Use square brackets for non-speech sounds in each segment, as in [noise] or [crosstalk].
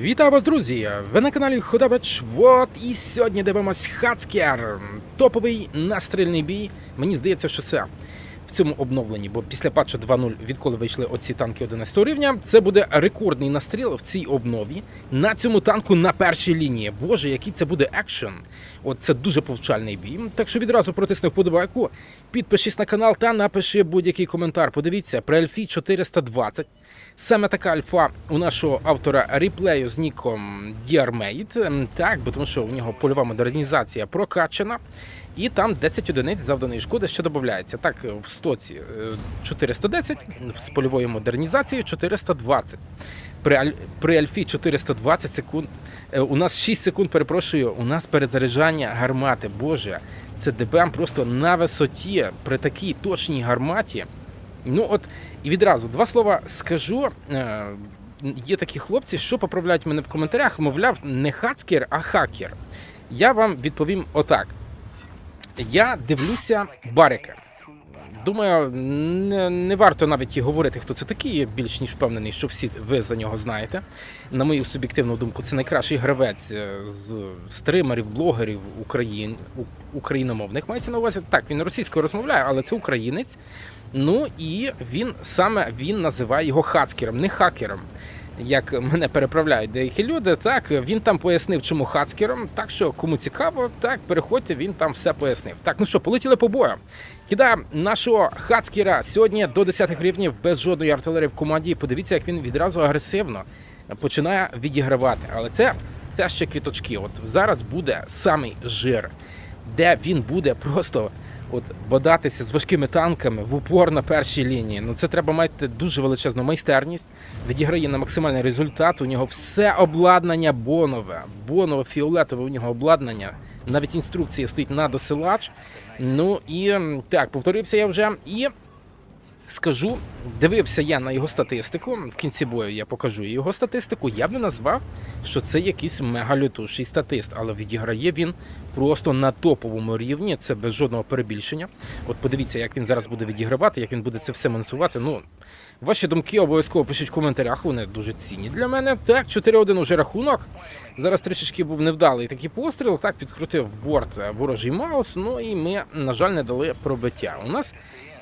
Вітаю вас, друзі! Ви на каналі Ходабач. Вот і сьогодні дивимось Хацкер. Топовий настрільний бій. Мені здається, що це в цьому обновленні, бо після патчу 2.0, відколи вийшли оці танки 11 рівня, це буде рекордний настріл в цій обнові на цьому танку на першій лінії. Боже, який це буде екшен! От це дуже повчальний бій. Так що відразу протисни вподобайку, підпишись на канал та напиши будь-який коментар. Подивіться, при Альфі 420. Саме така альфа у нашого автора реплею з ніком. Ем, Так, бо тому що у нього польова модернізація прокачана. І там 10 одиниць завданої шкоди ще додається. Так, в стоці е, 410, з польовою модернізацією 420. При, при альфі 420 секунд. е, У нас 6 секунд, перепрошую, у нас перезаряджання гармати. Боже, це ДБМ просто на висоті при такій точній гарматі. Ну от і відразу два слова скажу. Е, Є такі хлопці, що поправляють мене в коментарях, мовляв, не хацкер, а хакер. Я вам відповім отак. Я дивлюся барики. Думаю, не, не варто навіть і говорити, хто це такий. Я більш ніж впевнений, що всі ви за нього знаєте. На мою суб'єктивну думку, це найкращий гравець е, з стримерів, блогерів Україн, україномовних. Мається на увазі так, він російською розмовляє, але це українець. Ну і він саме він називає його хацкером, не хакером. Як мене переправляють деякі люди, так він там пояснив, чому хацкером. Так що кому цікаво, так переходьте, він там все пояснив. Так, ну що, полетіли по бою. Кидаємо нашого хацкера сьогодні до 10 рівнів без жодної артилерії в команді. Подивіться, як він відразу агресивно починає відігравати. Але це, це ще квіточки. От зараз буде самий жир, де він буде просто от бодатися з важкими танками в упор на першій лінії. Ну це треба мати дуже величезну майстерність. Відіграє на максимальний результат. У нього все обладнання бонове, бонове фіолетове у нього обладнання. Навіть інструкція стоїть на досилач. Ну і так, повторився я вже. І скажу, дивився я на його статистику. В кінці бою я покажу його статистику. Я б не назвав, що це якийсь мегалютуший статист, але відіграє він просто на топовому рівні. Це без жодного перебільшення. От подивіться, як він зараз буде відігравати, як він буде це все мансувати. Ну, ваші думки обов'язково пишіть в коментарях. Вони дуже цінні для мене. Так, 4-1 уже рахунок. Зараз трішечки був невдалий такий постріл. Так, підкрутив борт е, ворожий маус. Ну і ми, на жаль, не дали пробиття. У нас.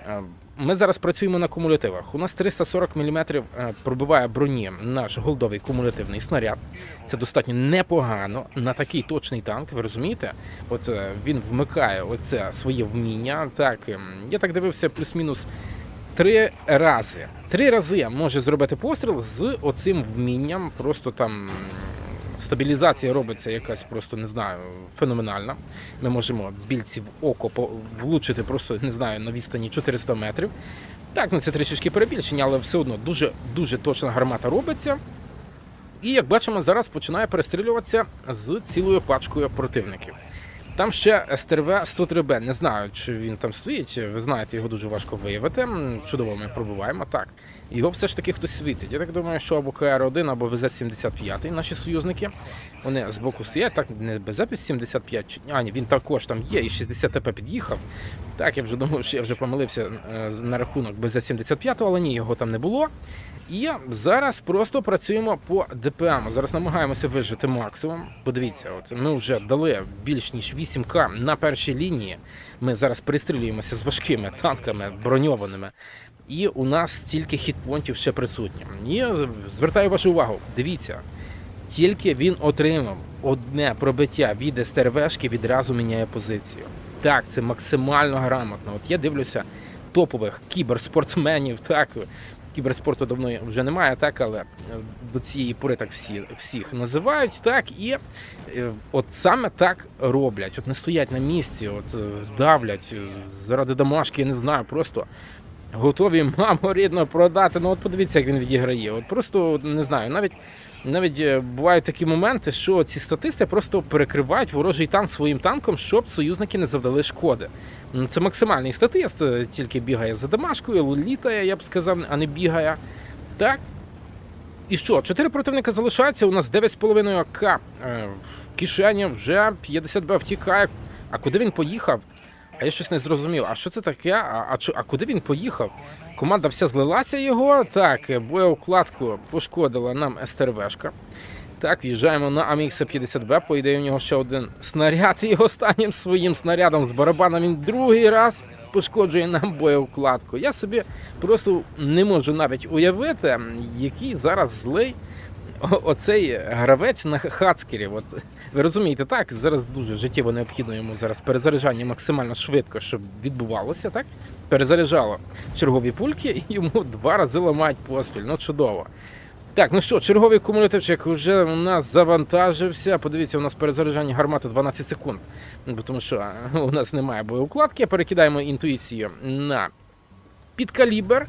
Е, Ми зараз працюємо на кумулятивах. У нас 340 мм пробиває броні наш голдовий кумулятивний снаряд. Це достатньо непогано на такий точний танк. Ви розумієте? От е, він вмикає оце своє вміння. Так ем, я так дивився, плюс-мінус три рази. Три рази може зробити постріл з оцим вмінням. Просто там стабілізація робиться якась просто не знаю, феноменальна. Ми можемо більці в око влучити просто не знаю на відстані 400 метрів. Так, ну це трішечки перебільшення, але все одно дуже дуже точна гармата робиться. І як бачимо, зараз починає перестрілюватися з цілою пачкою противників. Там ще СТРВ 103Б. Не знаю, чи він там стоїть. Ви знаєте, його дуже важко виявити. Чудово ми пробуваємо. Так. Його все ж таки хтось світить. Я так думаю, що або КР-1, або ВЗ-75, наші союзники. Вони збоку стоять, так не БЗ-75, чи- а ні, він також там є, і 60 ТП під'їхав. Так, я вже думав, що я вже помилився е, на рахунок БЗ-75, але ні, його там не було. І зараз просто працюємо по ДПМ. Зараз намагаємося вижити максимум. Подивіться, от ми вже дали більш ніж 8К на першій лінії. Ми зараз перестрілюємося з важкими танками броньованими. І у нас стільки хітпонтів ще присутні. І звертаю вашу увагу, дивіться, тільки він отримав одне пробиття від СТРВшки, відразу міняє позицію. Так, це максимально грамотно. От я дивлюся топових кіберспортсменів, так. Кіберспорту давно вже немає, так, але е, до цієї пори так всі, всіх називають, так, і е, от саме так роблять. От не стоять на місці, от е, давлять заради домашки, я не знаю, просто готові маму рідно продати. Ну от подивіться, як він відіграє. От просто не знаю, навіть навіть е, бувають такі моменти, що ці статисти просто перекривають ворожий танк своїм танком, щоб союзники не завдали шкоди. Ну, Це максимальний статист, е, тільки бігає за домашкою, літає, я б сказав, а не бігає. Так. І що? Чотири противника залишаються. У нас 9,5 К е, в кишені вже 50 Б втікає. А куди він поїхав? А я щось не зрозумів. А що це таке? А, а, а куди він поїхав? Команда вся злилася його. Так, боєукладку пошкодила нам СТРВшка. Так, в'їжджаємо на Амікса 50Б. По ідеї, у нього ще один снаряд. І останнім своїм снарядом з барабаном він другий раз пошкоджує нам боєвкладку. Я собі просто не можу навіть уявити, який зараз злий [laughs] оцей гравець на хацкері. От ви розумієте, так зараз дуже життєво необхідно йому зараз перезаряджання максимально швидко, щоб відбувалося, так? Перезаряджало чергові пульки і йому два рази ламають поспіль. Ну чудово. Так, ну що, черговий кумулятивчик вже у нас завантажився. Подивіться, у нас перезаряджання гармати 12 секунд. Ну, Тому що [laughs] у нас немає боєукладки. Перекидаємо інтуїцію на підкалібр.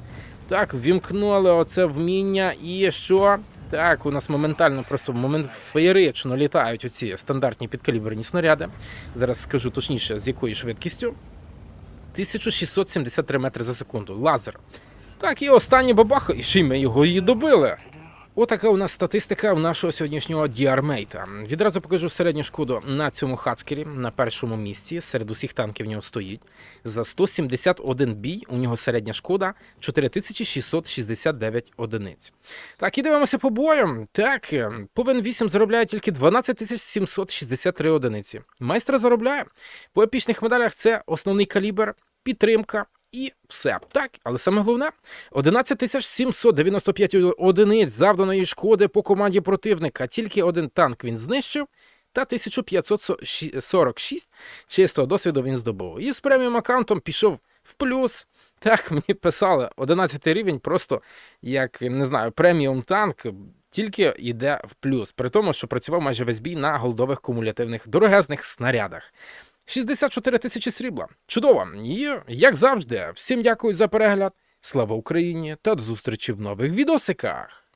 Так, вімкнули оце вміння. І що? Так, у нас моментально, просто момент феєрично літають оці стандартні підкаліберні снаряди. Зараз скажу точніше, з якою швидкістю. 1673 метри за секунду. Лазер. Так, і останній бабах, і ще й ми його і добили. Отака у нас статистика у нашого сьогоднішнього діармейта. Відразу покажу середню шкоду на цьому хацкері на першому місці. Серед усіх танків в нього стоїть. За 171 бій у нього середня шкода 4669 одиниць. Так, і дивимося по боям. Так, е, повен 8 заробляє тільки 12763 одиниці. Майстра заробляє. По епічних медалях це основний калібр, підтримка. І все так, але саме головне 11 795 одиниць завданої шкоди по команді противника. Тільки один танк він знищив, та 1546 чистого досвіду він здобув. І з преміум аккаунтом пішов в плюс. Так, [laughs] мені писали 11 рівень, просто як не знаю, преміум танк. Тільки йде в плюс, при тому, що працював майже весь бій на голдових кумулятивних дорогезних снарядах. 64 тисячі срібла. Чудово! І як завжди, всім дякую за перегляд. Слава Україні та до зустрічі в нових відосиках.